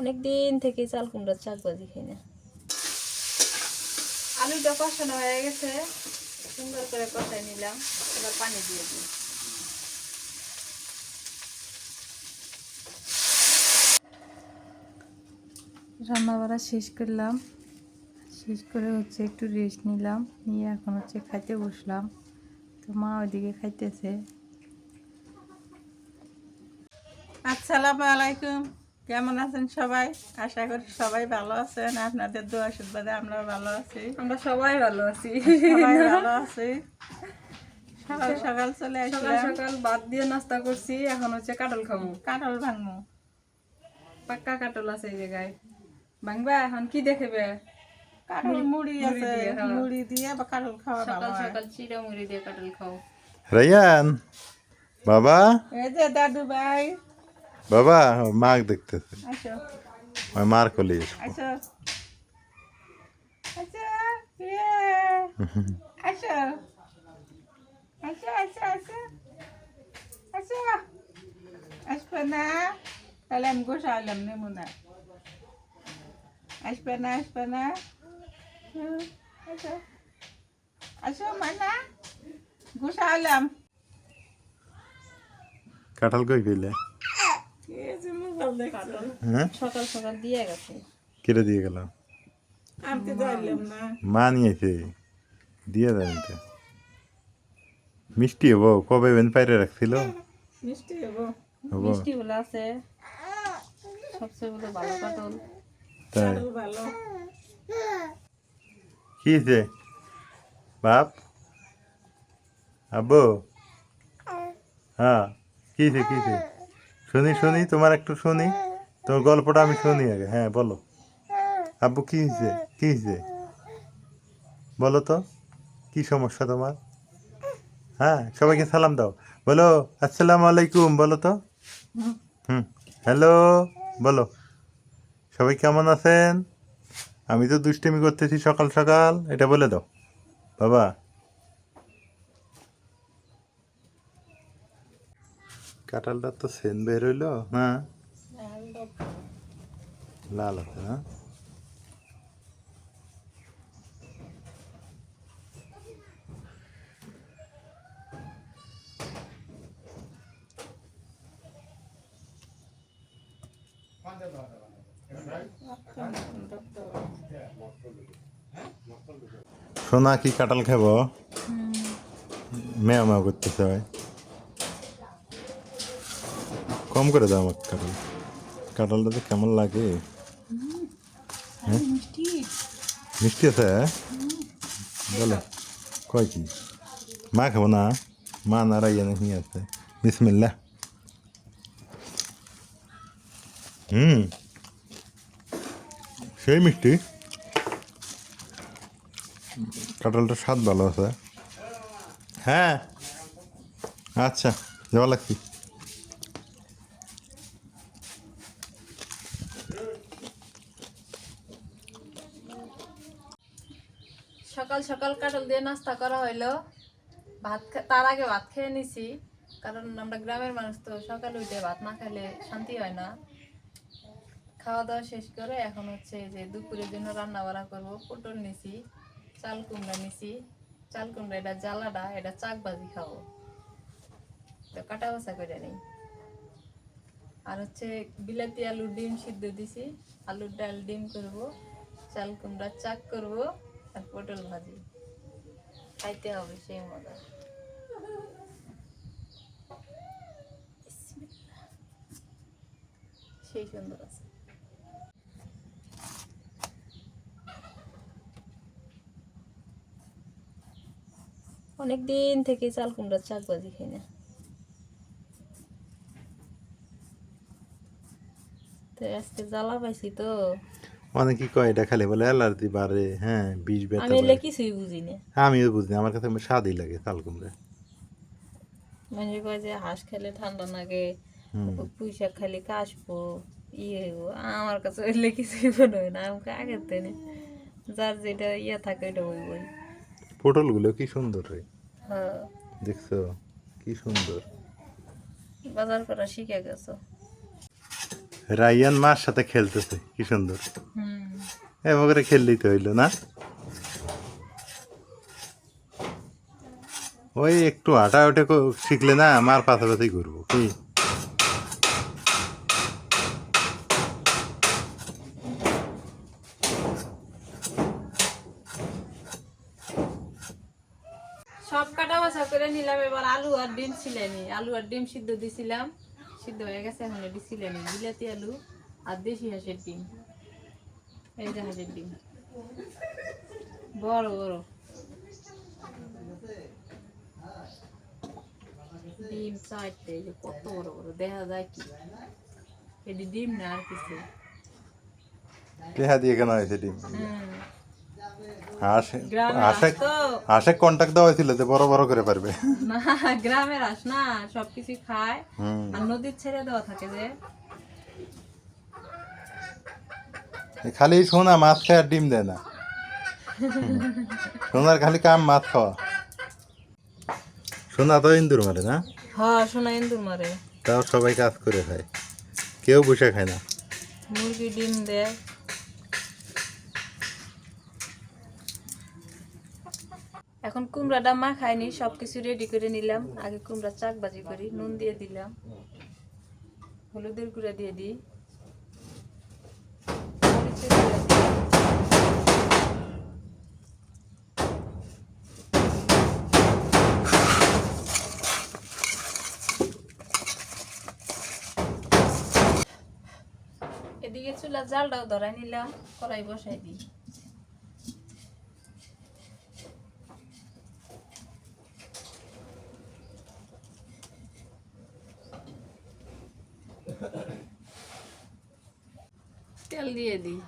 অনেক দিন থেকে চাল কুমড়ার চাক বাজি খাই না। আলুটা কষানো হয়ে গেছে সুন্দর করে কষাই নিলাম এবার পানি দিয়ে দিই। রান্না বাড়া শেষ করলাম। শেষ করে হচ্ছে একটু রেস্ট নিলাম নিয়ে এখন হচ্ছে খাইতে বসলাম। তো মা ওইদিকে খাইতেছে। আসসালামু আলাইকুম। কেমন আছেন সবাই? আশা করি সবাই ভালো আছেন। আপনাদের দোয়া আশীর্বাদে আমরা ভালো আছি। আমরা সবাই ভালো আছি। সবাই ভালো আছি। সকাল সকাল চলে সকাল আসলাম। সকাল ভাত দিয়ে নাস্তা করছি এখন হচ্ছে কাটল খাব। কাটল ভাঙবো। পাক্কা কাটল আছে এই জায়গায়। ভাঙবা? এখন কি দেখবে? কাটল মুড়ি আছে। দিয়ে। মুড়ি দিয়ে বা কাটল খাওয়া সকাল সকাল চিড়া মুড়ি দিয়ে কাটল খাও। রায়ান বাবা? এই যে দাদু ভাই বাবা মাক দেখতেছে। ওই মার কলি আসো আসো। আসো আসো আসো আসো আসো আসবে না। তাহলে আমি গোসাইলাম নেব না। আসবে না আসবে না। আসো আসো মানা। গোসাইলাম কাঁঠাল কই পেলে সকাল সকাল দিয়ে গেছে। কেটে দিয়ে গেলাম। আনতে যাইলাম না। মা নিয়েছে। দিয়ে দেন তো মিষ্টি হব। কবে বেন পাইরে রাখছিল? মিষ্টি হব। হব। মিষ্টি গুলো আছে। সবচেয়ে বলে ভালো কাটল তাই। ভালো। কি হয়েছে? বাপ? আব্বু? হ্যাঁ। কি হয়েছে কি হয়েছে? শুনি শুনি, তোমার একটু শুনি। তোমার গল্পটা আমি শুনি আগে। হ্যাঁ বলো। আব্বু, কি হয়েছে? কি হয়েছে? বলো তো, কি সমস্যা তোমার? হ্যাঁ সবাইকে সালাম দাও। বলো, আসসালামু আলাইকুম, বলো তো। হুম, হ্যালো, বলো। সবাই কেমন আছেন? আমি তো দুষ্টামি করতেছি সকাল সকাল, এটা বলে দাও। বাবা কাঁঠালটা তো সেন বের হইল হ্যাঁ? লাল আছে হ্যাঁ? সোনা কি কাঁঠাল খাব? মেয়া মেয়া করতেছে ভাই। কম করে দাও আমাকে কাঁঠাল। কাঁঠালটা তো কেমন লাগে? হ্যাঁ? মিষ্টি। আছে হ্যাঁ? বলো কয় কি? মা খাব না? মা না নারাইয়া নাকি আছে। বিসমিল্লা হুম। সেই মিষ্টি। কাঁঠালটার স্বাদ ভালো আছে। হ্যাঁ? আচ্ছা যাওয়া লাগছি সকাল কাটল দিয়ে নাস্তা করা হইল। ভাত তার আগে ভাত খেয়ে নিছি, কারণ আমরা গ্রামের মানুষ তো সকাল উঠে ভাত না খেলে শান্তি হয় না। খাওয়া দাওয়া শেষ করে এখন হচ্ছে যে দুপুরের জন্য রান্না বান্না করব, পটল নিছি, চাল কুমড়া নিছি। চাল কুমড়া এটা জ্বালাটা, এটা চাক ভাজি খাব। তো কাটা বসা করে নেই। আর হচ্ছে বিলাতি আলুর ডিম সিদ্ধ দিছি, আলুর ডাল ডিম করব, চাল কুমড়া চাক করব, আর পটল ভাজি। খাইতে হবে সেই মজা সেই সুন্দর আছে অনেক দিন থেকে চাল কুমড়ার চাক ভাজি খাই না। তো আজকে জ্বালা পাইছি তো। অনেকে কয় এটা খালি বলে অ্যালার্জি বাড়ে হ্যাঁ বিষ ব্যথা আমি। কিছুই বুঝি না আমিও বুঝি না, আমার কাছে স্বাদই লাগে কুমড়া মানে কয় যে হাঁস খেলে ঠান্ডা লাগে হুম। পুঁই শাক খালি কাশবো ইয়ে। আমার কাছে কিছুই মনে হয় না আমাকে আগের দিনে যার যেটা ইয়ে থাকে ওইটা ওই বই পটলগুলো কি সুন্দর রে। হ্যাঁ। দেখছ কি সুন্দর। বাজার করা শিখে গেছো। রাইয়ান মার সাথে খেলতেছে কি সুন্দর। এমন করে খেললেই তো হইল না? ওই একটু হাঁটা উঠে শিখলে না মার পাশাপাশি ঘুরবো কি? সব কাটা বাছা করে নিলাম এবার আলু আর ডিম ছিলেনি। আলু আর ডিম সিদ্ধ দিছিলাম। সিদ্ধ হয়ে গেছে এখন এটি ছিলেনি বিলাতি আলু আর দেশি হাঁসের ডিম। এই যে হাঁসের ডিম। বড় বড়। ডিম চারটে এই যে কত বড় বড়। দেখা যায় কি? এটি ডিম না আর কিছু। পেহা দিয়ে কেন হয়েছে ডিম। তো দেওয়া হয়েছিল যে বড় বড় করে পারবে। না গ্রামের হাঁস না সবকিছু খায়। আর নদীর ছেড়ে দেওয়া থাকে যে। খালি সোনা মাছ খায় আর ডিম দেয় না। সোনার খালি কাম মাছ খাওয়া। সোনা তো ইন্দুর মারে না? হ্যাঁ শোনা ইন্দুর মারে। তাও সবাই কাজ করে খায়। কেউ বসে খায় না। মুরগি ডিম দেয়। এখন কুমড়াটা মা খাইনি সব কিছু রেডি করে নিলাম। আগে কুমড়া চাক বাজি করি, নুন দিয়ে দিলাম। হলুদের গুঁড়া দিয়ে দিই। এদিকে চুলা জালটাও ধরাই নিলাম, কড়াই বসাই দিই তেল দিয়ে দিই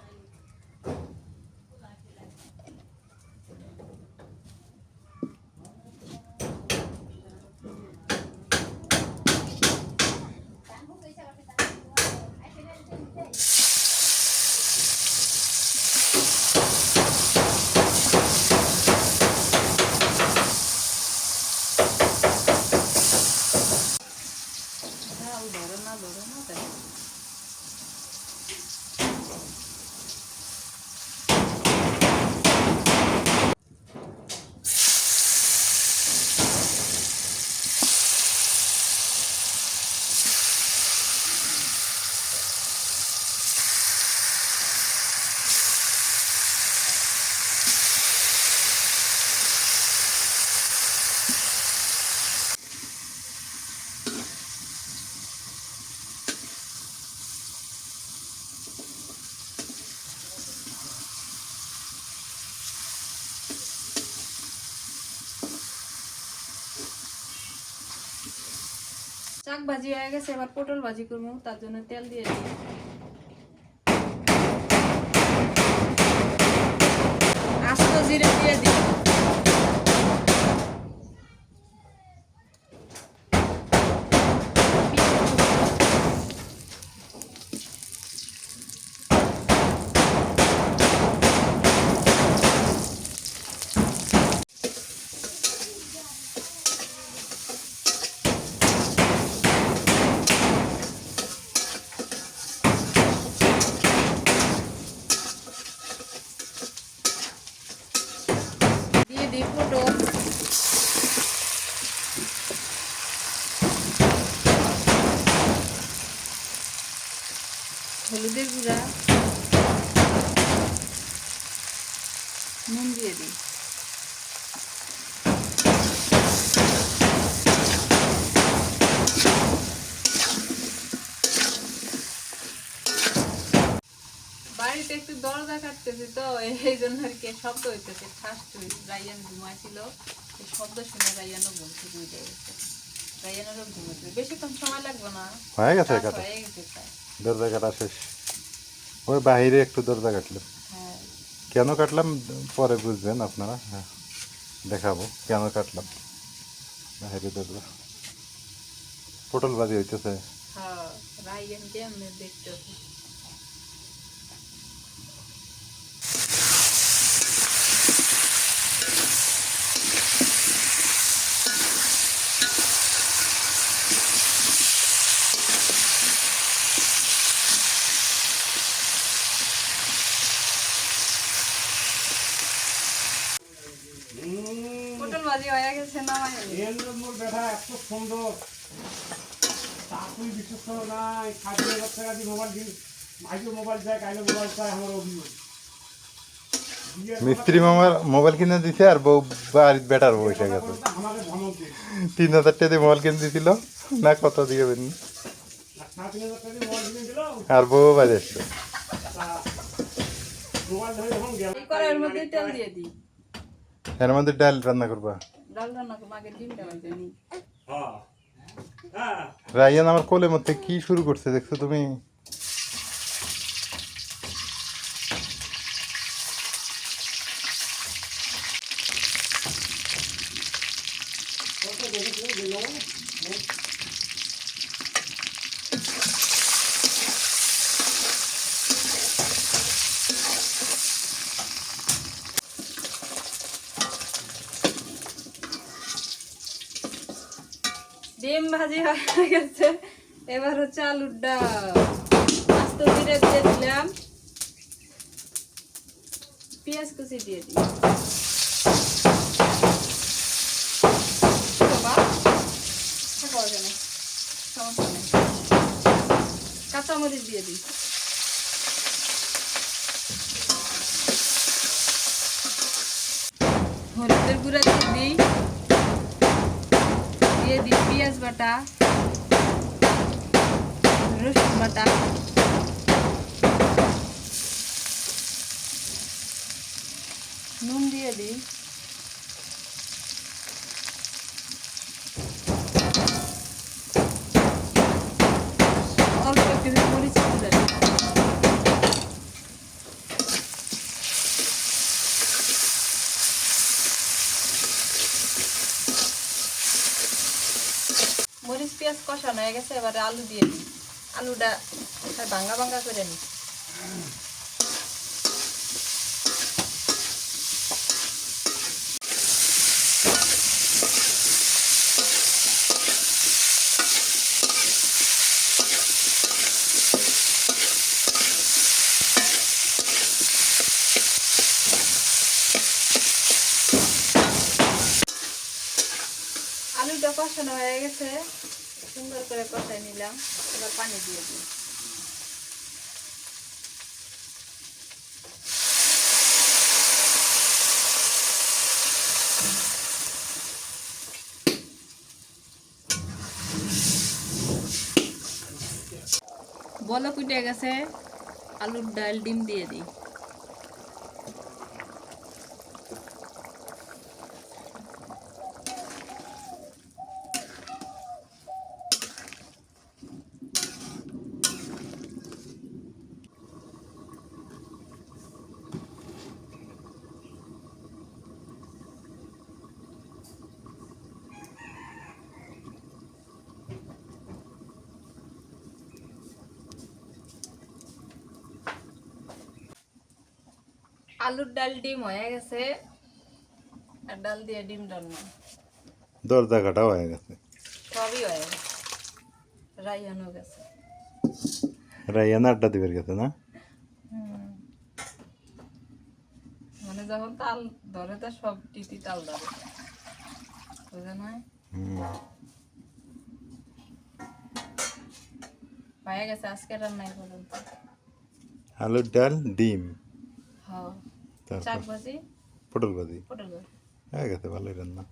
ঝাল ধরে না শাক ভাজি হয়ে গেছে, এবার পটল ভাজি করব, তার জন্য তেল দিয়ে দিই। আস্ত জিরে দিয়ে দিই। দিই পটল হলুদের গুঁড়া নুন দিয়ে দিই বাড়িতে একটু দরজা কাটতেছি তো এই জন্য আর কি শব্দ হইতেছে। ফার্স্ট রাইয়ান ঘুমাইছিল শব্দ শুনে রাইয়ানও ঘুম থেকে উঠে গেছে। রাইয়ানেরও বেশিক্ষণ সময় লাগবে না। হয়ে গেছে কাটা। হয়ে গেছে দরজা কাটা শেষ। ওই বাইরে একটু দরজা কাটলাম হ্যাঁ। কেন কাটলাম? পরে বুঝবেন আপনারা। হ্যাঁ। দেখাবো কেন কাটলাম। বাহিরে দরজা। পটল বাজি হইতেছে। হ্যাঁ রাইয়ান কেমনে দেখতেছে গেছে নামাই মোর দেখা এত সুন্দর। তুই বিশ্বাস করো না ষাট হাজার টাকা দিয়ে মোবাইল মোবাইল চাই কাইলে মোবাইল চাই আমার অভিযোগ মিস্ত্রি মামার মোবাইল কিনে দিছে আর বউ বাড়ির বেটার বসে গেছে। তিন হাজার টাকা দিয়ে মোবাইল কিনে দিছিল না কত দিয়ে বেনি। আর বউ বাজে আসছে। এর মধ্যে ডাল রান্না করবা। হ্যাঁ। রায়ান আমার কোলের মধ্যে কি শুরু করছে দেখছ তুমি? ডিম ভাজি হয়ে গেছে। এবার হচ্ছে আলুর ডাল। দিয়ে দিলাম। পেঁয়াজ কুচি দিয়ে দিই নেই। কাঁচামরিচ দিয়ে দিই। হলুদের গুঁড়া দিয়ে দিই। পেঁয়াজ বাটা রসুন বাটা নুন দিয়ে দিই অল্প একটু মরিচ গুঁড়া দিই মরিচ পেঁয়াজ কষানো হয়ে গেছে এবারে আলু দিয়ে দিই। আলুটা ভাঙ্গা ভাঙ্গা করে নিই আলুটা কষানো হয়ে গেছে সুন্দর করে কষাই নিলাম এবার পানি দিয়ে দিই। বলো কুটে গেছে আলুর ডাল ডিম দিয়ে দিই। আলুর ডাল ডিম হয়ে গেছে। আর ডাল দিয়ে ডিম রান্না। দরজা কাটা হয়ে গেছে। সবই হয়ে গেছে। রাইয়ানো গেছে। রায়ান আড্ডা দিবের গেছে না? মানে যখন তাল ধরে তো সব টিটি তাল ধরে। বুঝে নয় হয়ে গেছে আজকে রান্নাই পর্যন্ত। আলুর ডাল ডিম। হ্যাঁ। শাক ভাজি পটল ভাজি পটল ভাজি হয়ে গেছে ভালোই রান্না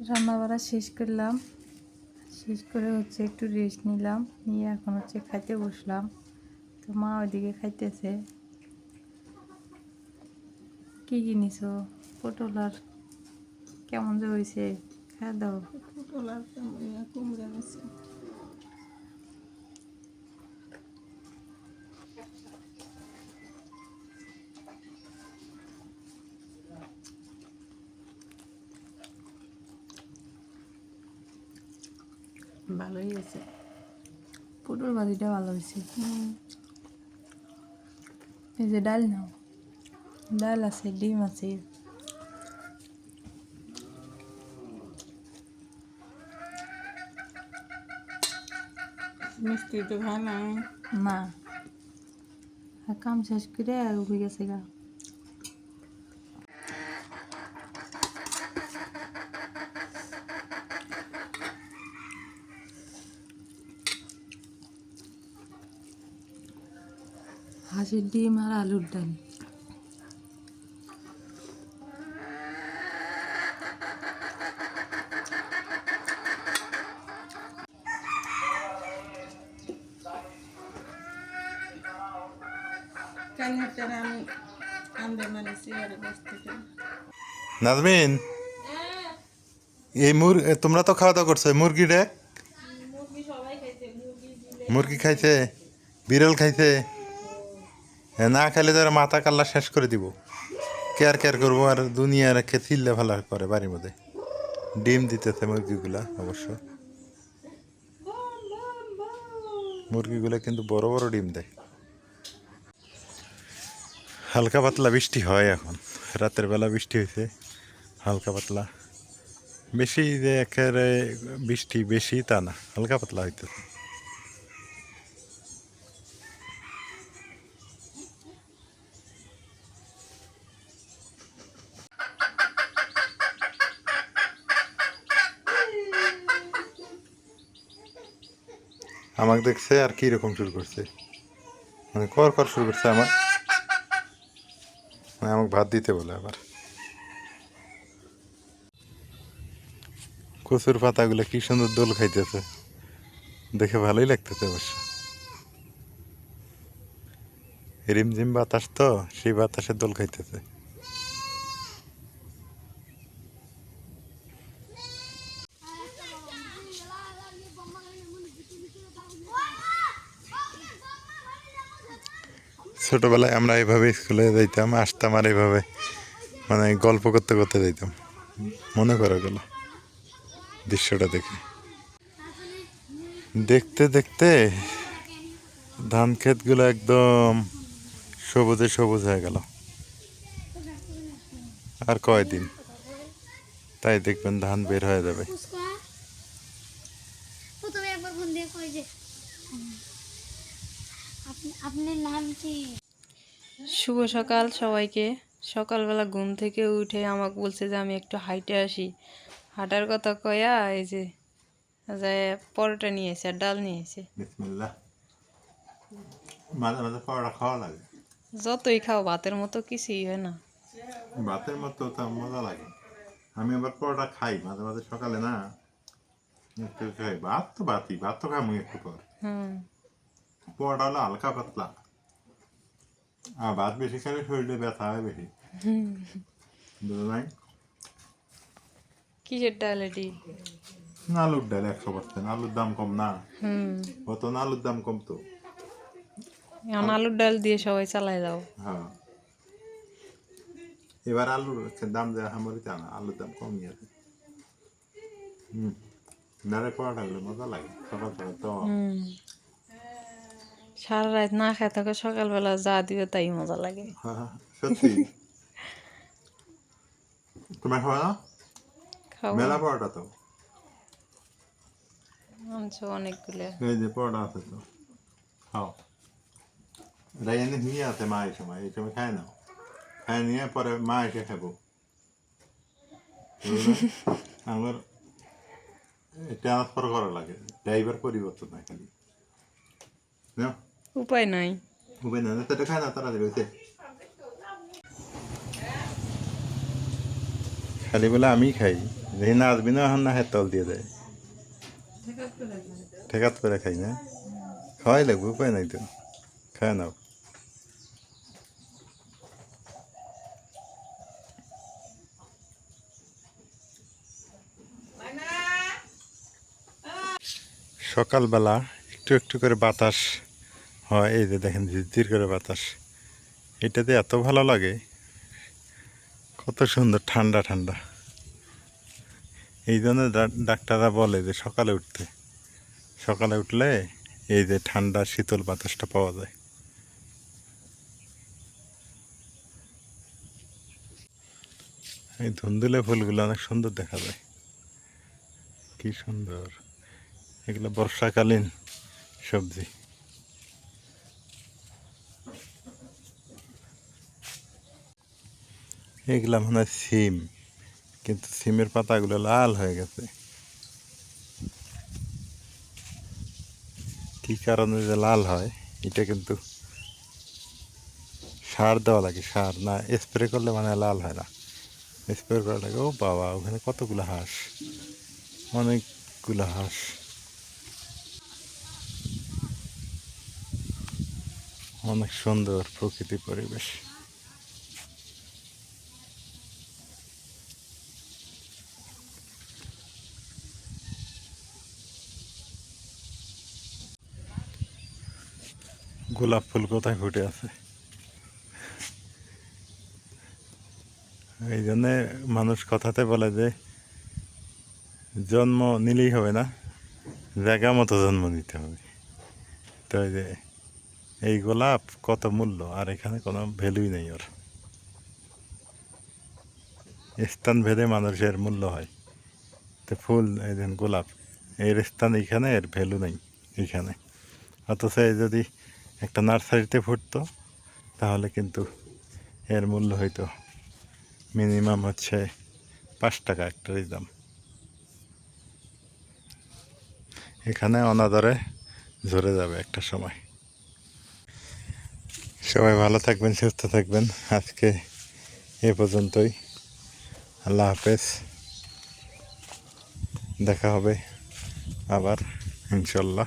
রান্না বাড়া শেষ করলাম শেষ করে হচ্ছে একটু রেস্ট নিলাম নিয়ে এখন হচ্ছে খাইতে বসলাম তো মা ওইদিকে খাইতেছে কি কিনিছো পটল আর কেমন যে হয়েছে খাওয়া দাও পটল আর কেমন কুমড়া নিচ্ছে ভালোই হয়েছে। পটল ভাজিটা ভালো হয়েছে। এই যে ডাল নাও। ডাল আছে ডিম আছে। মিষ্টি তো খায় না। না কাম শেষ করে উঠে গেছে গা। হাঁসের ডিম আর আলুর ডাল। মানে নাজমিন এই মুর এ, তোমরা তো খাওয়া দাওয়া করছ মুরগি রে? মুরগি খাইছে বিড়াল খাইছে। না খাইলে তারা মাথা কাল্লা শেষ করে দিব। কেয়ার কেয়ার করব আর দুনিয়া রেখে চিল্লে ভালো করে বাড়ির মধ্যে। ডিম দিতেছে মুরগিগুলা অবশ্য। মুরগিগুলা কিন্তু বড় বড় ডিম দেয়। হালকা পাতলা বৃষ্টি হয় এখন। রাতের বেলা বৃষ্টি হয়েছে হালকা পাতলা। বেশি যে একেবারে বৃষ্টি বেশি তা না, হালকা পাতলা হইতেছে। আমাকে দেখছে আর কি রকম শুরু করছে। মানে কর কর শুরু করছে আমার। মানে আমাকে ভাত দিতে বলে আবার। কচুর পাতাগুলো কি সুন্দর দোল খাইতেছে। দেখে ভালোই লাগতেছে অবশ্য। রিমঝিম বাতাস তো, সেই বাতাসে দোল খাইতেছে। ছোটবেলায় আমরা এইভাবে স্কুলে যাইতাম, আসতাম আর এইভাবে মানে গল্প করতে করতে যাইতাম। মনে করো গেল দৃশ্যটা দেখে। দেখতে দেখতে ধান ক্ষেতগুলো একদম সবুজে সবুজ হয়ে গেল। আর কয়দিন? তাই দেখবেন ধান বের হয়ে যাবে ফুচকা প্রথমে একবার ফোন দিয়ে কই যে আপনি আপনার নাম কি শুভ সকাল সবাইকে। সকালবেলা ঘুম থেকে উঠে আমাকে বলছে যে আমি একটু হাইটে আসি। হাঁটার কথা কয়া এই যে পরোটা নিয়ে এসে আর ডাল নিয়ে এসে। যতই খাও ভাতের মতো কিছুই হয় না। ভাতের মতো তো মজা লাগে। আমি আবার পরোটা খাই মাঝে মাঝে সকালে না। একটু খাই। ভাত তো ভাতই ভাত তো খাই একটু পর। হুম। পরোটা হলো হালকা পাতলা। আর ভাত বেশি খেলে শরীরে ব্যথা হয় বেশি। বুঝো নাই কিসের ডাল এটি? আলুর ডাল একশো পার্সেন্ট আলুর দাম কম না। কত না আলুর দাম কম তো? এখন আলুর ডাল দিয়ে সবাই চালায় দাও। হ্যাঁ। এবার আলুর দাম দেওয়া হামরিতে আনা আলুর দাম কমই আছে। হুম। ডালে পরোটা গুলো মজা লাগে সকাল সকাল তো। সারা রাত না খায় থাকে সকালবেলা যা দিবে তাই মজা লাগে। হ্যাঁ, হ্যাঁ, সত্যি। তোমার খাওয়া না? মেলা পরোটা তো? আনছো অনেকগুলো। এই যে পরোটা আছে তো। খাও। এটা এনে নিয়ে আছে মা এই সময় এই সময় খায় না। খায় নিয়ে পরে মা এসে খাব। আমার ট্রান্সফার করা লাগে ড্রাইভার পরিবর্তন হয় খালি। না উপায় নাই। উপায় না সেটা খায় না, তাড়াতাড়ি হয়েছে খালি বলে আমি খাই যেই না আসবি না, এখন না হাত তল দিয়ে দেয়। ঠেকাত করে খাই না। খাওয়াই লাগবে, উপায় নাই তো। খায় নাও। সকালবেলা একটু একটু করে বাতাস হয়, এই যে দেখেন ঝিরঝির করে বাতাস, এটাতে এত ভালো লাগে, কত সুন্দর, ঠান্ডা ঠান্ডা। এই জন্য ডাক্তাররা বলে যে সকালে উঠতে, সকালে উঠলে এই যে ঠান্ডা, শীতল বাতাসটা পাওয়া যায়। এই ধুন্দুলে ফুলগুলো অনেক সুন্দর দেখা যায়। কি সুন্দর। এগুলো বর্ষাকালীন সবজি। এগুলা মনে সিম। কিন্তু সিমের পাতাগুলো লাল হয়ে গেছে। কি কারণে যে লাল হয়, এটা কিন্তু সার দেওয়া লাগে, সার না, স্প্রে করলে মানে লাল হয় না। স্প্রে করা লাগে, ও বাবা, ওখানে কতগুলো হাঁস? অনেকগুলো হাঁস। অনেক সুন্দর প্রকৃতি পরিবেশ। গোলাপ ফুল কোথায় ফুটে আছে? এই জন্যে মানুষ কথাতে বলে যে, জন্ম নিলেই হবে না, জায়গা মতো জন্ম নিতে হবে। তো এই যে, এই গোলাপ কত মূল্য, আর এখানে কোনো ভ্যালুই নেই ওর। স্থান ভেদে মানুষের মূল্য হয়। তো ফুল, এই গোলাপ, এর স্থান এখানে, এর ভ্যালু নেই এখানে। অথচ যদি একটা নার্সারিতে ফুটতো তাহলে কিন্তু এর মূল্য হয়তো মিনিমাম হচ্ছে পাঁচ টাকা একটারই দাম। এখানে অনাদরে ঝরে যাবে একটা সময়। সবাই ভালো থাকবেন, সুস্থ থাকবেন। আজকে এ পর্যন্তই। আল্লাহ হাফেজ। দেখা হবে আবার ইনশাল্লাহ